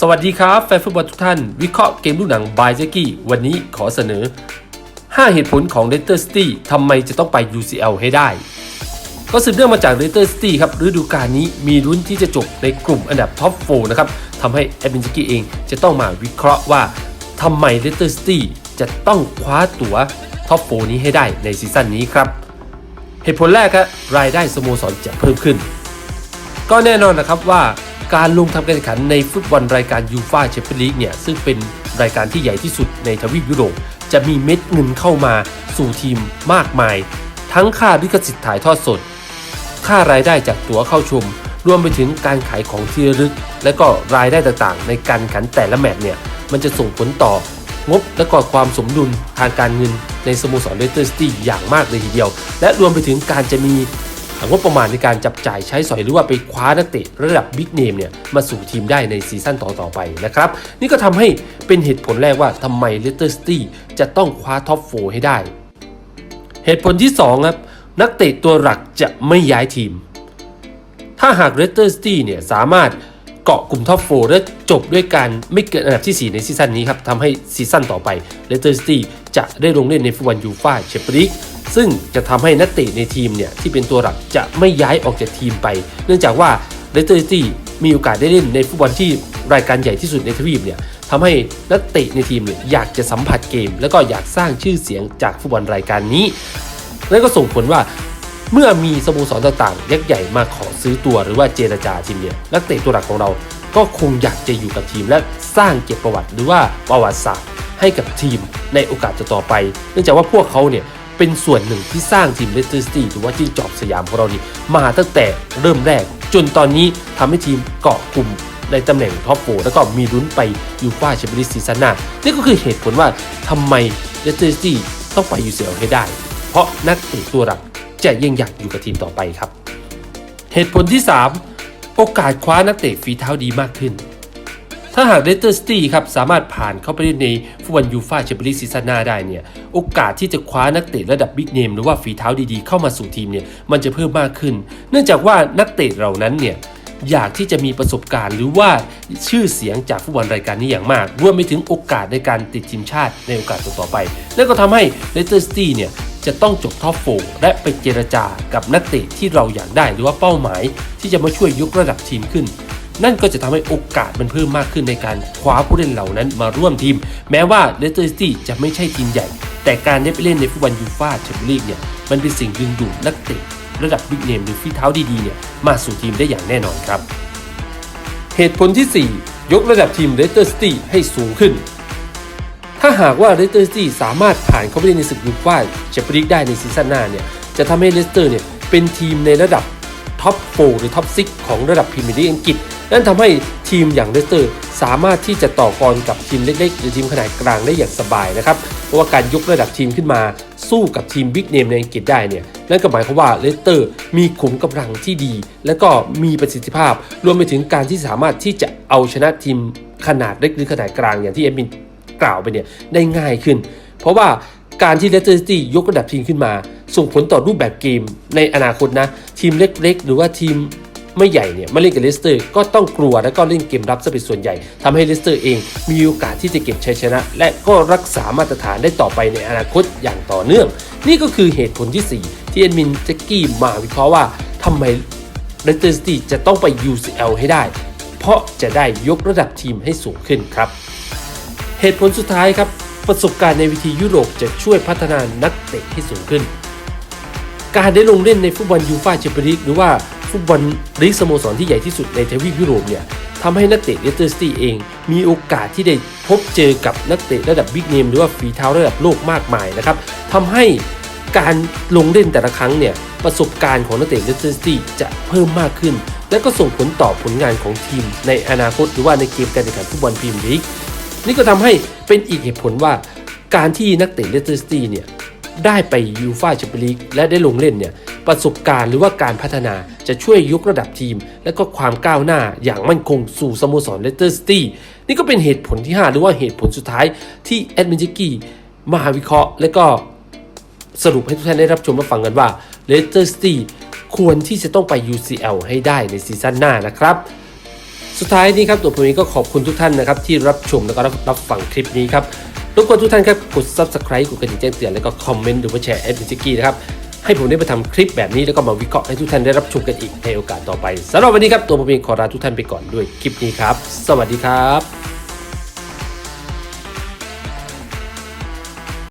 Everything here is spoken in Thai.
สวัสดีครับ แฟนฟุตบอลทุกท่าน วิเคราะห์เกมลูกหนังบายเจกี้วันนี้ขอเสนอ 5 เหตุผลของ Leicester City ทำไมจะต้องไป UCL ให้ได้ ก็สืบเนื่องมาจาก Leicester City ครับฤดูกาลนี้มีลุ้นที่จะจบในกลุ่มอันดับท็อป4นะครับทำให้แอดมินจิกี้เองจะต้องมาวิเคราะห์ว่าทำไม Leicester City จะต้องคว้าตั๋วท็อป4นี้ให้ได้ในซีซั่นนี้ครับ เหตุผลแรกครับรายได้สโมสรจะเพิ่มขึ้น ก็แน่นอนนะครับว่า การลงทำการแข่งขันในฟุตบอลรายการยูฟ่าแชมเปี้ยนลีกเนี่ยซึ่งเป็นรายการที่ใหญ่ที่สุดในทวีปยุโรป จะมีเม็ดเงินเข้ามาสู่ทีมมากมาย ทั้งค่าลิขสิทธิ์ถ่ายทอดสด ค่ารายได้จากตั๋วเข้าชม รวมไปถึงการขายของที่ระลึก และก็รายได้ต่างๆ ในการแข่งขันแต่ละแมตช์เนี่ยมันจะส่งผลต่องบและก็ความสมดุลทางการเงินในสโมสรเลสเตอร์ซิตี้อย่างมากเลยทีเดียว และรวมไปถึงการจะมี งบประมาณในการจับจ่ายใช้สอยหรือว่าไปคว้านักเตะระดับบิ๊กเนมเนี่ยมาสู่ทีมได้ในซีซั่นต่อๆไปนะครับ นี่ก็ทำให้เป็นเหตุผลแรกว่าทำไมเลสเตอร์ซิตี้จะต้องคว้าท็อป4ให้ได้ เหตุผลที่2ครับนักเตะตัวหลักจะไม่ย้ายทีม ถ้าหากเลสเตอร์ซิตี้เนี่ยสามารถเกาะกลุ่มท็อป4และจบด้วยการไม่เกินอันดับที่ 4 ในซีซั่นนี้ครับทำให้ซีซั่นต่อไปเลสเตอร์ซิตี้จะได้ลงเล่นในฟุตบอลยูฟ่าแชมเปี้ยนลีก ซึ่งจะทำให้นักเตะในทีมเนี่ยที่เป็นตัวหลักจะไม่ย้ายออกจากทีมไป เนื่องจากว่าเลสเตอร์ซิตี้มีโอกาสได้เล่นในฟุตบอลที่รายการใหญ่ที่สุดในทวีปเนี่ยทำให้นักเตะในทีมเนี่ยอยากจะสัมผัสเกม แล้วก็อยากสร้างชื่อเสียงจากฟุตบอลรายการนี้นั่นก็ส่งผลว่าเมื่อมีสโมสรต่างๆ ยักษ์ใหญ่มาขอซื้อตัวหรือว่าเจรจาทีมเนี่ยนักเตะตัวหลักของเราก็คงอยากจะอยู่กับทีมและสร้างเกียรติประวัติหรือว่าประวัติศาสตร์ให้กับทีมในโอกาสต่อไป เนื่องจากว่าพวกเขาเนี่ย เป็นส่วนหนึ่งที่สร้างทีมเลสเตอร์ซิตี้หรือว่าที่จอบสยามของเรานี่มาตั้งแต่เริ่มแรก จนตอนนี้ทำให้ทีมเกาะกลุ่มในตำแหน่งท็อปโฟแล้วก็มีลุ้นไปยูฟ่าแชมเปี้ยนลีกซีซั่นหน้านี่ก็คือเหตุผลว่าทำไมเลสเตอร์ซิตี้ต้องไปยูเซลให้ได้ เพราะนักเตะตัวหลักจะยังอยากอยู่กับทีมต่อไปครับ เหตุผลที่ 3 โอกาสคว้านักเตะฝีเท้าดีมากขึ้น ถ้าหากเลสเตอร์ซิตี้ครับสามารถผ่านเข้าไปเล่นในฟุตบอลยูฟ่าแชมเปี้ยนลีกซีซั่นหน้าได้เนี่ยโอกาสที่จะคว้านักเตะระดับบิ๊กเนมหรือว่าฝีเท้าดีๆเข้ามาสู่ทีมเนี่ยมันจะเพิ่มมากขึ้น เนื่องจากว่านักเตะเหล่านั้นเนี่ยอยากที่จะมีประสบการณ์หรือว่าชื่อเสียงจากฟุตบอลรายการนี้อย่างมาก รวมไปถึงโอกาสในการติดทีมชาติในโอกาสต่อๆไป นั่นก็ทำให้เลสเตอร์ซิตี้เนี่ยจะต้องจบท็อปโฟและไปเจรจากับนักเตะที่เราอยากได้หรือว่าเป้าหมาย ที่จะมาช่วยยกระดับทีมขึ้น นั่นก็จะทำให้โอกาสมันเพิ่มมากขึ้นในการคว้าผู้เล่นเหล่านั้นมาร่วมทีม แม้ว่าเลสเตอร์ซิตี้จะไม่ใช่ทีมใหญ่ แต่การได้ไปเล่นในฟุตบอลยูฟ่าแชมเปี้ยนลีกเนี่ยมันเป็นสิ่งดึงดูดนักเตะระดับบิ๊กเนมหรือฝีเท้าดีๆเนี่ยมาสู่ทีมได้อย่างแน่นอนครับ เหตุผลที่ 4 ยกระดับทีมเลสเตอร์ซิตี้ให้สูงขึ้น ถ้าหากว่าเลสเตอร์ซิตี้สามารถผ่านเข้าไปเล่นในศึกยูฟ่าแชมเปี้ยนลีกได้ในซีซั่นหน้าเนี่ยจะทำให้เลสเตอร์เนี่ยเป็นทีมในระดับท็อป4หรือท็อป6ของระดับพรีเมียร์ลีกอังกฤษ นั่นทำให้ทีมอย่างเลสเตอร์สามารถที่จะต่อกรกับทีมเล็กๆหรือทีมขนาดกลางได้อย่างสบายนะครับ เพราะว่าการยกระดับทีมขึ้นมาสู้กับทีมบิ๊กเนมในอังกฤษได้เนี่ยนั่นก็หมายความว่าเลสเตอร์มีขุมกำลังที่ดี และก็มีประสิทธิภาพ รวมไปถึงการที่สามารถที่จะเอาชนะทีมขนาดเล็กหรือขนาดกลางอย่างที่เอ็มบินกล่าวไปเนี่ยได้ง่ายขึ้น เพราะว่าการที่เลสเตอร์ซิตี้ยกระดับทีมขึ้นมา ส่งผลต่อรูปแบบเกมในอนาคตนะ ทีมเล็กๆ หรือว่าทีม ไม่ใหญ่เนี่ยมาเล่นกับเลสเตอร์ก็ต้องกลัวและก็เล่นเกมรับซะเป็นส่วนใหญ่ทำให้เลสเตอร์เองมีโอกาสที่จะเก็บชัยชนะ และก็รักษามาตรฐานได้ต่อไปในอนาคตอย่างต่อเนื่อง นี่ก็คือเหตุผลที่ 4 ที่เอ็นมินแจ็กกี้มาวิเคราะห์ว่าทำไมเลสเตอร์ซิตี้จะต้องไป UCL ให้ได้ เพราะจะได้ยกระดับทีมให้สูงขึ้นครับ เหตุผลสุดท้ายครับประสบการณ์ในวิธียุโรปจะช่วยพัฒนานักเตะให้สูงขึ้น การได้ลงเล่นในฟุตบอลยูฟ่าแชมเปี้ยนลีกหรือว่า ฟุตบอลลีกสโมสรที่ใหญ่ที่สุดในทวีปยุโรปเนี่ยทำให้นักเตะเลสเตอร์ซิตี้เอง มีโอกาสที่ได้พบเจอกับนักเตะระดับบิ๊กเนมหรือว่าฝีเท้าระดับโลกมากมายนะครับทำให้การลงเล่นแต่ละครั้งเนี่ยประสบการณ์ของนักเตะเลสเตอร์ซิตี้จะเพิ่มมากขึ้น และก็ส่งผลต่อผลงานของทีม ในอนาคตหรือว่าในเกมการแข่งขันฟุตบอลพรีเมียร์ลีกนี่ก็ทำให้เป็นอีกเหตุผลว่าการที่นักเตะเลสเตอร์ซิตี้เนี่ย ได้ไปยูฟ่าแชมเปี้ยนลีกและได้ลงเล่นเนี่ยประสบการณ์หรือว่าการพัฒนาจะช่วยยกระดับทีม และก็ความก้าวหน้าอย่างมั่นคงสู่สโมสรเลสเตอร์ซิตี้นี่ก็เป็นเหตุผลที่ 5 หรือว่าเหตุผลสุดท้ายที่แอดมินจิกี้มาวิเคราะห์ และก็สรุปให้ทุกท่านได้รับชมและฟังกันว่าเลสเตอร์ซิตี้ควรที่จะต้องไป UCL ให้ได้ในซีซั่นหน้านะครับสุดท้ายนี้ครับตัวผมเองก็ขอบคุณทุกท่านนะครับที่รับชมแล้วก็รับฟังคลิปนี้ครับ รบกวนทุกท่านครับกด subscribe กดกระดิ่งแจ้งเตือนแล้วก็คอมเมนต์หรือว่าแชร์แอดมินจิกี้นะครับให้ผมได้ไปทำคลิปแบบนี้แล้วก็มาวิเคราะห์ให้ทุกท่านได้รับชมกันอีกในโอกาสต่อไปสำหรับวันนี้ครับตัวผมเองขอลาทุกท่านไปก่อนด้วยคลิปนี้ครับ สวัสดีครับ